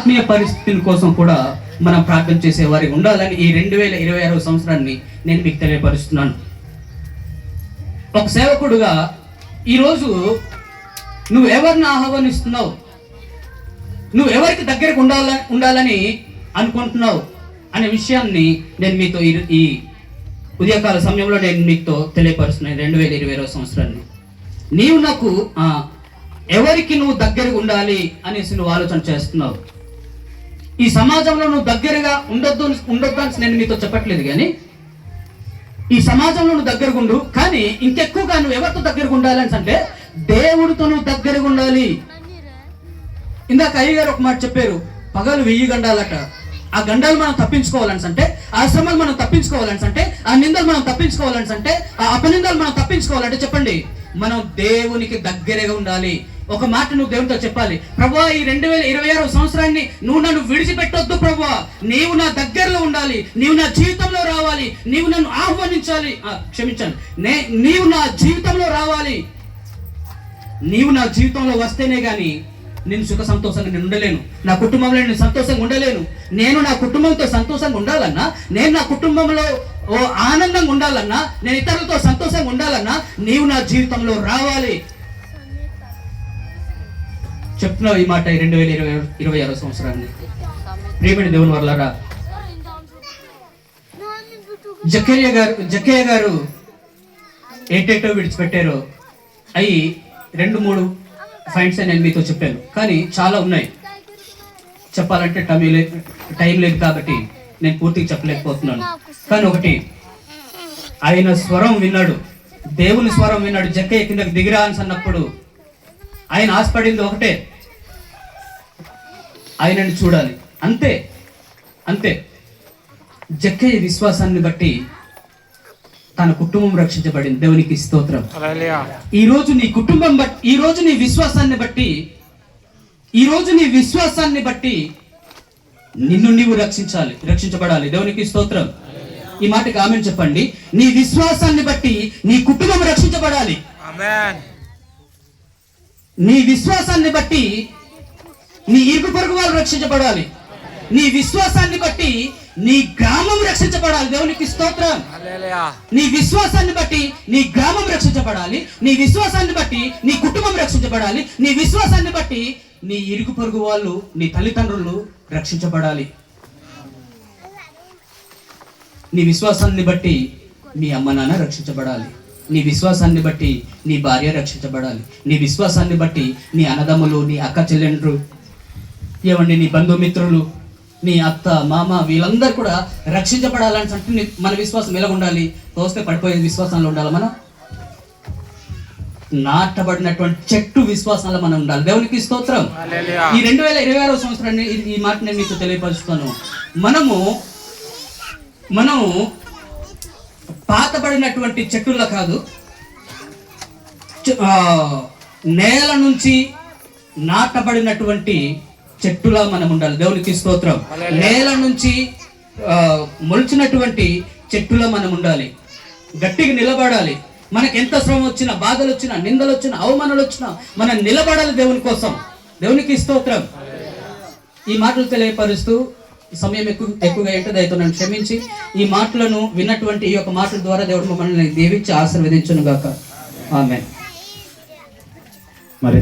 ఆత్మీయ పరిస్థితుల కోసం కూడా మనం ప్రార్థన చేసే ఉండాలని ఈ రెండు వేల ఇరవై ఆరో సంవత్సరాన్ని నేను మీకు తెలియపరుస్తున్నాను. ఒక సేవకుడుగా ఈరోజు నువ్వు ఎవరిని ఆహ్వానిస్తున్నావు? నువ్వు ఎవరికి దగ్గరకు ఉండాల ఉండాలని అనుకుంటున్నావు అనే విషయాన్ని నేను మీతో ఈ- ఉదయకాల సమయంలో నేను మీతో తెలియపరుస్తున్నాను రెండు వేల ఇరవై సంవత్సరాన్ని. నీవు నాకు ఆ, ఎవరికి నువ్వు దగ్గరగా ఉండాలి అనేసి నువ్వు ఆలోచన చేస్తున్నావు? ఈ సమాజంలో నువ్వు దగ్గరగా ఉండొద్దు ఉండొద్దు అని నేను మీతో చెప్పట్లేదు కానీ ఈ సమాజంలో నువ్వు దగ్గరగా ఉండు కానీ ఇంకెక్కువగా నువ్వు ఎవరితో దగ్గరగా ఉండాలని అంటే దేవుడితో నువ్వు దగ్గరగా ఉండాలి. ఇందాక అయ్య గారు ఒక మాట చెప్పారు పగలు వెయ్యి గండాలట. ఆ గండాలు మనం తప్పించుకోవాలని అంటే ఆ శ్రమలు మనం తప్పించుకోవాలని అంటే ఆ నిందలు మనం తప్పించుకోవాలని అంటే ఆ అపనిందలు మనం తప్పించుకోవాలంటే చెప్పండి. మనం దేవునికి దగ్గరగా ఉండాలి. ఒక మాట నువ్వు దేవునితో చెప్పాలి. ప్రభా ఈ రెండు వేల ఇరవై ఆరో సంవత్సరాన్ని నువ్వు నన్ను విడిచిపెట్టొద్దు ప్రభా. నీవు నా దగ్గరలో ఉండాలి. నీవు నా జీవితంలో రావాలి. నీవు నన్ను ఆహ్వానించాలి. క్షమించాను నే నీవు నా జీవితంలో రావాలి. నీవు నా జీవితంలో వస్తేనే కానీ నేను సుఖ సంతోషంగా నేను ఉండలేను. నా కుటుంబంలో నేను సంతోషంగా ఉండలేను. నేను నా కుటుంబంతో సంతోషంగా ఉండాలన్నా నేను నా కుటుంబంలో ఓ ఆనందంగా ఉండాలన్నా నేను ఇతరులతో సంతోషంగా ఉండాలన్నా నీవు నా జీవితంలో రావాలి. చెప్తున్నావు ఈ మాట ఈ రెండు వేల ఇరవై ఇరవై ఆరో సంవత్సరాన్ని. ప్రియమైన దేవుని వర్లారా జక్కయ్య గారు జక్కయ్య గారు ఏటేటో విడిచిపెట్టారో అవి రెండు మూడు ఫైండ్స్ నేను మీతో చెప్పాను. కానీ చాలా ఉన్నాయి. చెప్పాలంటే టైం లేదు టైం లేదు కాబట్టి నేను పూర్తిగా చెప్పలేకపోతున్నాను. కానీ ఒకటి ఆయన స్వరం విన్నాడు. దేవుని స్వరం విన్నాడు. జక్కయ్య కిందకి దిగిరా అని అన్నప్పుడు ఆయన ఆశపడింది ఒకటే. ఆయనని చూడాలి. అంతే అంతే. జక్కయ్య విశ్వాసాన్ని బట్టి తన కుటుంబం రక్షించబడింది. దేవునికి స్తోత్రం. ఈ రోజు నీ కుటుంబం బట్టి ఈ రోజు నీ విశ్వాసాన్ని బట్టి ఈ రోజు నీ విశ్వాసాన్ని బట్టి నిన్ను నీవు రక్షించాలి రక్షించబడాలి. దేవునికి స్తోత్రం. ఈ మాటకి ఆమె చెప్పండి. నీ విశ్వాసాన్ని బట్టి నీ కుటుంబం రక్షించబడాలి. నీ విశ్వాసాన్ని బట్టి నీ ఇరుగు పొరుగు వాళ్ళు రక్షించబడాలి. నీ విశ్వాసాన్ని బట్టి నీ గ్రామం రక్షించబడాలి. దేవునికి స్తోత్రం. నీ విశ్వాసాన్ని బట్టి నీ గ్రామం రక్షించబడాలి. నీ విశ్వాసాన్ని బట్టి నీ కుటుంబం రక్షించబడాలి. నీ విశ్వాసాన్ని బట్టి నీ ఇరుగు పొరుగు వాళ్ళు నీ తల్లిదండ్రులు రక్షించబడాలి. నీ విశ్వాసాన్ని బట్టి మీ అమ్మ నాన్న రక్షించబడాలి. నీ విశ్వాసాన్ని బట్టి నీ భార్య రక్షించబడాలి. నీ విశ్వాసాన్ని బట్టి నీ అన్నదమ్ములు నీ అక్క చెల్లెండ్రు ఏమండి నీ బంధుమిత్రులు నీ అత్త మామ వీళ్ళందరూ కూడా రక్షించబడాలని అంటే మన విశ్వాసం ఎలా ఉండాలి? తోస్తే పడిపోయే విశ్వాసంలో ఉండాలి మనం? నాటబడినటువంటి చెట్టు విశ్వాసంలో మనం ఉండాలి. దేవునికి స్తోత్రం. ఈ రెండు వేల ఇరవై ఆరో సంవత్సరాన్ని ఈ- మాట నేను మీకు తెలియపరుస్తాను. మనము మనము పాతబడినటువంటి చెట్టులా కాదు నేల నుంచి నాటబడినటువంటి చెట్టులా మనం ఉండాలి. దేవునికి స్తోత్రం. నేల నుంచి మొలిచినటువంటి చెట్టులా మనం ఉండాలి. గట్టిగా నిలబడాలి. మనకి ఎంత శ్రమ వచ్చినా బాధలు వచ్చినా నిందలు వచ్చినా అవమానాలు వచ్చినా మనం నిలబడాలి దేవుని కోసం. దేవునికి స్తోత్రం. ఈ మాటలు తెలియపరుస్తూ ఈ సమయం ఎక్కువ ఎక్కువగా ఏంటో దయతో నన్ను క్షమించి ఈ మాటలను విన్నటువంటి ఈ యొక్క మాటల ద్వారా దేవుడు మమ్మల్ని దీవించి ఆశీర్వదించును గాక ఆమె మరి